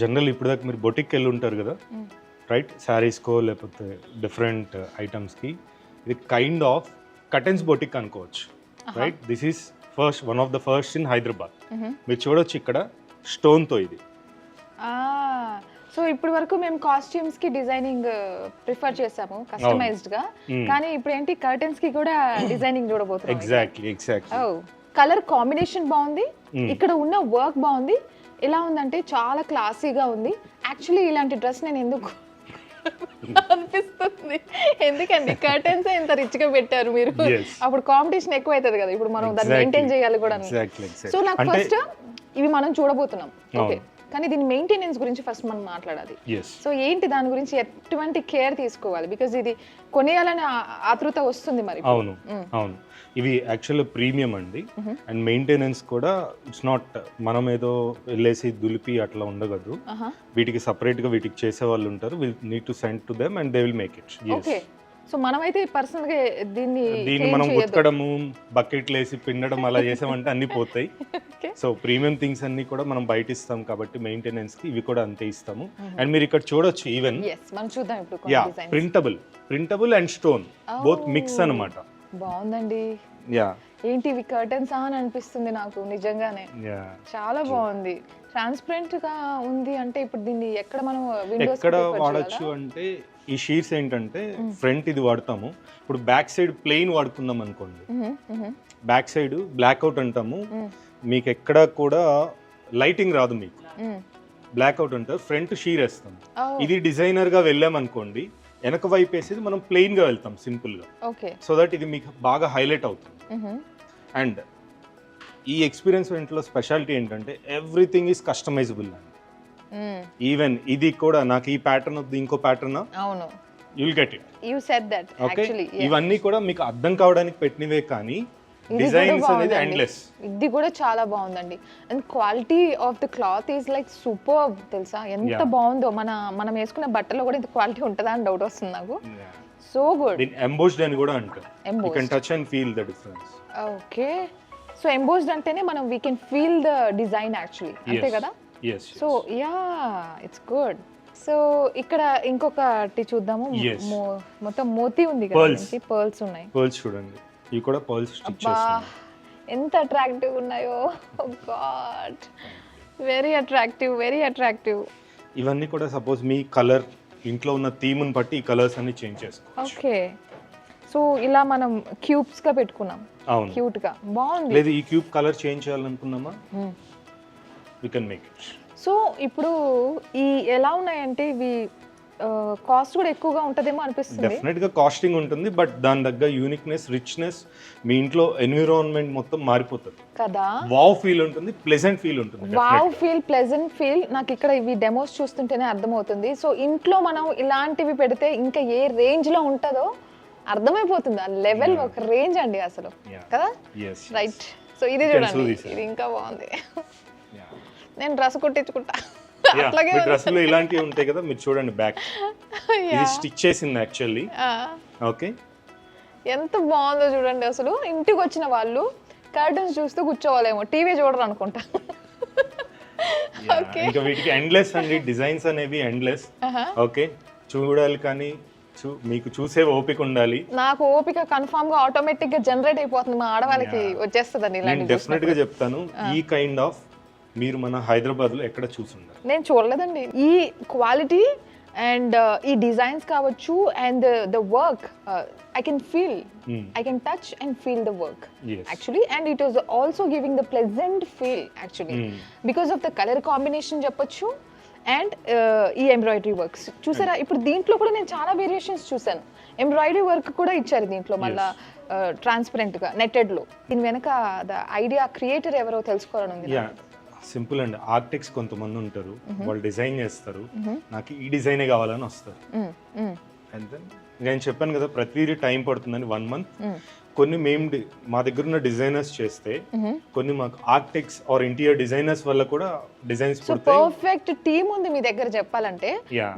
General ఇప్పుడు దాకా మీరు బొటిక్ వెళ్ళి ఉంటారు కదా. రైట్? శారీస్కో లేకపోతే డిఫరెంట్ ఐటమ్స్కి ఇది కైండ్ ఆఫ్ కటన్స్ బొటిక్ అనుకోవచ్చు. Right? This is first one of the first in Hyderabad మీరు చూడొచ్చు ఇక్కడ స్టోన్తో ఇది. సో ఇప్పటి వరకు మేము కాస్ట్యూమ్స్కి డిజైనింగ్ ప్రిఫర్ చేసాము కస్టమైజ్డ్గా. కానీ ఇప్పుడు ఏంటి కర్టన్స్కి కూడా డిజైనింగ్ చూడబోతున్నాం. ఎగ్జాక్ట్లీ ఎగ్జాక్ట్లీ కలర్ కాంబినేషన్ బాగుంది. ఇక్కడ ఉన్న వర్క్ బాగుంది. ఎలా ఉందంటే చాలా క్లాసీగా ఉంది. యాక్చువల్లీ ఇలాంటి డ్రెస్ నేను ఎందుకు అనిపిస్తుంది? ఎందుకండి? కర్టన్స్ ఇంత రిచ్గా పెట్టారు మీరు. అప్పుడు కాంపిటీషన్ ఎక్కువ అవుతుంది కదా. ఇప్పుడు మనం దాన్ని మెయింటైన్ చేయాలి కూడా సో నాకు ఫస్ట్ ఇవి మనం చూడబోతున్నాం. ఓకే. కానీ దీని మెయింటెనెన్స్ గురించి ఫస్ట్ మనం మాట్లాడాలి. సో ఏంటి దాని గురించి ఎటువంటి కేర్ తీసుకోవాలి? బికాజ్ ఇది కొనేయాలని ఆతృత వస్తుంది మరి. అవును. అవును. ఇవి యాక్చువల్ ప్రీమియం అండి. అండ్ మెయింటెనెన్స్ కూడా ఇట్స్ నాట్ మనం ఏదో వెళ్ళేసి దులిపి అట్లా ఉండగదు. వీటికి separate గా వీటికి చేసే వాళ్ళు ఉంటారు. Will need to send to them and they will make it so మనమైతే పర్సనల్గా దీన్ని దీన్ని మనం. ఉతకడము బకెట్లు వేసి పిండడం అలా చేసామంటే అన్ని పోతాయి. సో ప్రీమియం థింగ్స్ అన్ని కూడా మనం బయట ఇస్తాం కాబట్టి మెయింటెనెన్స్కి ఇవి కూడా అంతే ఇస్తాము. అండ్ మీరు ఇక్కడ చూడొచ్చు ఈవెన్ Yes, మనం చూద్దాం ఇప్పుడు yeah printable printable and stone both mix. అన్నమాట బాగుందండి యా ఏంటి ఇవి కర్టన్స్ అని అనిపిస్తుంది నాకు నిజంగానే. చాలా బాగుంది. ట్రాన్స్పరెంట్గా ఉంది అంటే ఇప్పుడు దీన్ని ఎక్కడ మనం విండోస్ ఎక్కడ వాడచ్చు అంటే ఈ షీట్స్ ఏంటంటే ఫ్రంట్ ఇది వాడతాము. ఇప్పుడు బ్యాక్ సైడ్ ప్లెయిన్ వాడుకుందాం అనుకోండి. బ్యాక్ సైడ్ బ్లాక్అవుట్ అంటాము. మీకు ఎక్కడ కూడా లైటింగ్ రాదు మీకు. బ్లాక్అవుట్ అంటారు. ఫ్రంట్ షీర్ వేస్తాం. ఇది డిజైనర్గా వెళ్ళాం అనుకోండి వెనక వైపు వేసేది మనం ప్లెయిన్గా వెళ్తాం సింపుల్గా. ఓకే సో దట్ ఇది మీకు బాగా హైలైట్ అవుతుంది. అండ్ ఈ ఎక్స్పీరియన్స్ ఇంట్లో స్పెషాలిటీ ఏంటంటే ఎవ్రీథింగ్ ఈస్ కస్టమైజబుల్ అండి. ఈవెన్ ఇది కూడా నాకు ఈ ప్యాటర్న్ వద్దు ఇంకో ప్యాటర్న్ అవును. You'll get it you set that okay actually ఇవన్నీ కూడా మీకు అర్థం కావడానికి పెట్టినవే కానీ డిజైన్స్ కూడా అనేది బాగుందండి. ఎండ్లెస్ ఇది కూడా చాలా బాగుందండి. And quality of the cloth is like super తెలుసా? ఎంత. బాగుందో మన మనం వేసుకున్న బట్టలో కూడా ఇంత క్వాలిటీ ఉంటుందా అని డౌట్ వస్తుంది నాకు. సో గుడ్ ఎంబోస్డ్ అని కూడా అంటారు. You can touch and feel the difference okay so embossed అంటేనే మనం we can feel the design actually అంతే కదా? So yeah it's good so ఇక్కడ ఇంకొకటి చూద్దాము. మొత్తం మోతీ ఉంది. కదా పర్ల్స్ ఉన్నాయి. పర్ల్స్ చూడండి. ఇవి కూడా పర్ల్స్ స్టిచ్ చేస్తున్నాం ఎంత అట్రాక్టివ్ ఉన్నాయో. God very attractive very attractive ఇవన్నీ కూడా సపోజ్ మీ కలర్ ఇంట్లో ఉన్న థీమ్ని బట్టి ఈ కలర్స్ అన్ని చేంజ్ చేసుకోవచ్చు. ఓకే సో ఇలా మనం క్యూబ్స్గా పెట్టుకున్నాం. అవును. క్యూట్గా. బాగుంది. లేదు ఈ cube colour change చేయాలనుకున్నామా. We can make it so ఇప్పుడు ఈ ఎలా ఉన్నాయంటే ఇవి కాస్ట్ కూడా ఎక్కువగా ఉంటదేమో అనిపిస్తుంది. డెఫినెట్గా కాస్టింగ్ ఉంటుంది బట్ దాని దగ్గర యూనిక్నెస్ రిచ్నెస్ మీ ఇంట్లో ఎన్విరాన్మెంట్ మొత్తం మారిపోతుంది. కదా? వావ్ ఫీల్ ఉంటుంది ప్లెజెంట్ ఫీల్ ఉంటుంది వావ్ ఫీల్ ప్లెజెంట్ ఫీల్ నాకు ఇక్కడ ఇవి డెమోస్ చూస్తుంటేనే అర్థమవుతుంది. సో ఇంట్లో మనం ఇలాంటివి పెడితే ఇంకా ఏ రేంజ్లో ఉంటుందో అర్థమైపోతుంది. ఆ లెవెల్ ఒక రేంజ్ అండి అసలు. కదా? రైట్ సో ఇది చూడండి. ఇది ఇంకా బాగుంది. నేను డ్రెస్ కుట్టించుకుంటా. అట్లాగే డ్రెస్లో ఇలాంటివి ఉంటాయి కదా మీరు చూడండి బ్యాక్. ఇది. స్టిచ్ చేసింది యాక్చువల్లీ. ఓకే. ఎంత బాగుందో చూడండి అసలు. ఇంటికి వచ్చిన వాళ్ళు కర్టన్స్ చూస్తూ కూర్చోవాలేమో టీవీ చూడరు అనుకుంటా. ఇంకా వీటికి ఎండ్లెస్ అండి. డిజైన్స్ అనేవి ఎండ్లెస్ ఆహా. ఓకే. చూడాలి కానీ మీకు చూసే ఓపిక ఉండాలి. నాకు ఓపిక కన్ఫామ్గా ఆటోమేటిక్గా జనరేట్ అయిపోతుంది మా ఆడవాళ్ళకి ఇలాంటి డెఫినెట్గా చెప్తాను. ఈ కైండ్ ఆఫ్ మీరు మన హైదరాబాద్లో ఎక్కడ చూసుండారు నేను చూడలేదండి. ఈ క్వాలిటీ అండ్ ఈ డిజైన్స్ కావచ్చు and the work I can feel I can touch and feel the work actually and it was also giving the pleasant feel actually because of the colour combination చెప్పొచ్చు and ఈ embroidery works చూసారా? ఇప్పుడు దీంట్లో కూడా నేను చాలా variations చూసాను embroidery work కూడా ఇచ్చారు దీంట్లో మళ్ళా ట్రాన్స్పరెంట్గా నెట్టెడ్లో. దీని వెనక ద ఐడియా క్రియేటర్ ఎవరో తెలుసుకోవాలని ఉంది సింపుల్ అండి ఆర్టిక్స్ కొంతమంది ఉంటారు. వాళ్ళు డిజైన్ చేస్తారు. నాకు ఈ డిజైనే కావాలని వస్తారు. అండ్ దెన్ నేను చెప్పాను కదా ప్రతిదీ టైం పడుతుందని వన్ మంత్. కొన్ని మేము మా దగ్గర ఉన్న డిజైనర్స్ చేస్తే. కొన్ని మాకు ఆర్కిటెక్ట్స్ ఆర్ ఇంటీరియర్ డిజైనర్స్ వల్ల కూడా డిజైన్స్ పర్ఫెక్ట్ టీమ్ ఉంది మీ దగ్గర చెప్పాలంటే. యా